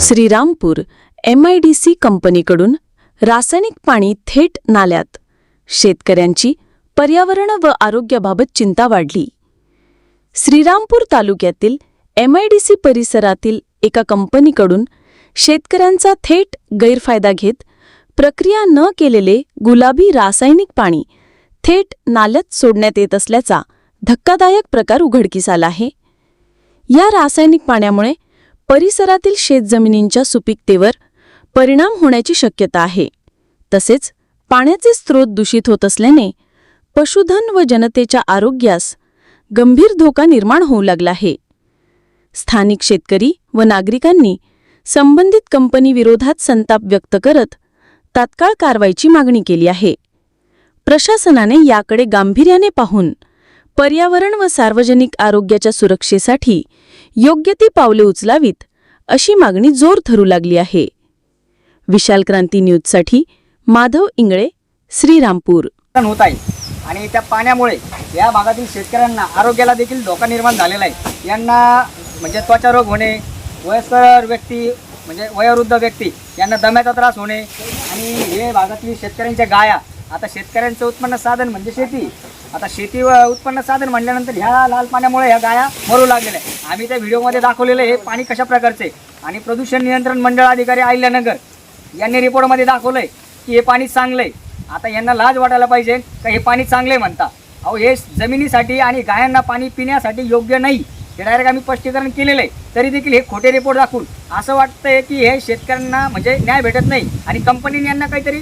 Shrirampur M I D C कंपनीकडून रासायनिक पाणी थेट नाल्यात. शेतकऱ्यांची पर्यावरण व आरोग्याबाबत चिंता वाढली. श्रीरामपूर तालुक्यातील एम आय डी सी परिसरातील एका कंपनीकडून शेतकऱ्यांचा थेट गैरफायदा घेत प्रक्रिया न केलेले गुलाबी रासायनिक पाणी थेट नाल्यात सोडण्यात येत असल्याचा धक्कादायक प्रकार उघडकीस आला आहे. या रासायनिक पाण्यामुळे परिसरातील शेतजमिनींच्या सुपीकतेवर परिणाम होण्याची शक्यता आहे. तसेच पाण्याचे स्रोत दूषित होत असल्याने पशुधन व जनतेच्या आरोग्यास गंभीर धोका निर्माण होऊ लागला आहे. स्थानिक शेतकरी व नागरिकांनी संबंधित कंपनीविरोधात संताप व्यक्त करत तात्काळ कारवाईची मागणी केली आहे. प्रशासनाने याकडे गांभीर्याने पाहून पर्यावरण व सार्वजनिक आरोग्याच्या सुरक्षेसाठी योग्य ती पावले उचलावीत अशी मागणी जोर धरू लागली आहे. विशाल क्रांती न्यूजसाठी माधव इंगळे श्रीरामपूर. होत आहे आणि त्या पाण्यामुळे या भागातील शेतकऱ्यांना आरोग्याला देखील धोका निर्माण झालेला आहे. यांना म्हणजे त्वचारोग होणे वयस्कर व्यक्ती म्हणजे वयोवृद्ध व्यक्ती यांना दम्याचा त्रास होणे आणि हे भागातली शेतकऱ्यांच्या गाया. आता शेतकऱ्यांचं उत्पन्न साधन म्हणजे शेती. आता शेती व उत्पन्न साधन म्हणल्यानंतर ह्या लाल पाण्यामुळे ह्या गाया मरू लागलेल्या आहे आम्ही त्या व्हिडिओमध्ये दाखवलेलं हे पाणी कशा प्रकारचे? आणि प्रदूषण नियंत्रण मंडळ अधिकारी अहिल्यानगर यांनी रिपोर्टमध्ये दाखवलं आहे की हे पाणी चांगलं आहे आता यांना लाज वाटायला पाहिजे का हे पाणी चांगलं आहे म्हणता? अहो हे जमिनीसाठी आणि गायांना पाणी पिण्यासाठी योग्य नाही. हे डायरेक्ट आम्ही स्पष्टीकरण केलेलं आहे. तरी देखील हे खोटे रिपोर्ट दाखवून असं वाटतंय की हे शेतकऱ्यांना म्हणजे न्याय भेटत नाही. आणि कंपनीने यांना काहीतरी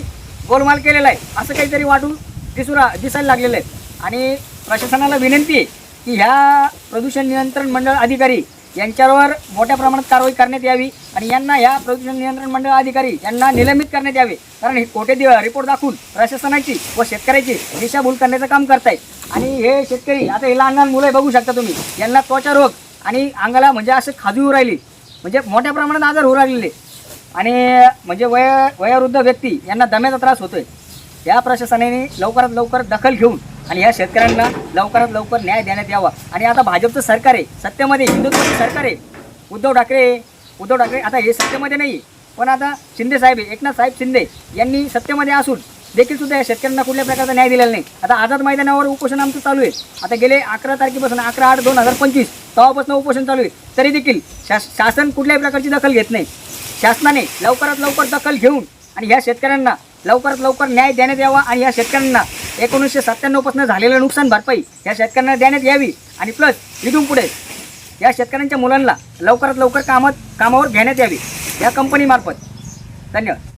गोलमाल केलेला आहे. असं काहीतरी वाटून दिसू दिसायला लागलेलं आहे. आणि प्रशासनाला विनंती आहे की ह्या प्रदूषण नियंत्रण मंडळ अधिकारी यांच्यावर मोठ्या प्रमाणात कारवाई करण्यात यावी आणि यांना ह्या प्रदूषण नियंत्रण मंडळ अधिकारी यांना निलंबित करण्यात यावे. कारण हे खोटे दि- रिपोर्ट दाखवून प्रशासनाची व शेतकऱ्याची दिशाभूल करण्याचं काम करतायत. आणि हे शेतकरी आता हे लहान लहान मुलं बघू शकता तुम्ही. यांना त्वचा रोग आणि अंगाला म्हणजे असं खाजू येऊ राहिली. म्हणजे मोठ्या प्रमाणात आजार होऊ लागलेले आणि म्हणजे वय वयोवृद्ध व्यक्ती यांना दम्याचा त्रास होतोय. या प्रशासनाने लवकरात लवकर दखल घेऊन आणि या शेतकऱ्यांना लवकरात लवकर न्याय देण्यात यावा. आणि आता भाजपचं सरकार आहे. सत्तेमध्ये हिंदुत्वाचं सरकार आहे. उद्धव ठाकरे उद्धव ठाकरे आता हे सत्तेमध्ये नाही. पण आता शिंदे साहेब आहे. एकनाथ साहेब शिंदे यांनी सत्तेमध्ये असून देखील सुद्धा या शेतकऱ्यांना कुठल्या प्रकारचा न्याय दिलेला नाही. आता आझाद मैदानावर उपोषण आमचं चालू आहे. आता गेले अकरा तारखेपासून अकरा आठ दोन हजार पंचवीस तेव्हापासून उपोषण चालू आहे. तरी देखील शास शासन कुठल्याही प्रकारची दखल घेत नाही. शासनाने लवकरात लवकर दखल घेऊन आणि ह्या शेतकऱ्यांना लवकरात लवकर न्याय देण्यात यावा आणि या शेतकऱ्यांना एकोणीसशे सत्त्याण्णवपासून झालेलं नुकसान भरपाई या शेतकऱ्यांना देण्यात यावी आणि प्लस इथून पुढे या शेतकऱ्यांच्या मुलांना लवकरात लवकर कामात कामावर घेण्यात यावी या कंपनीमार्फत धन्यवाद.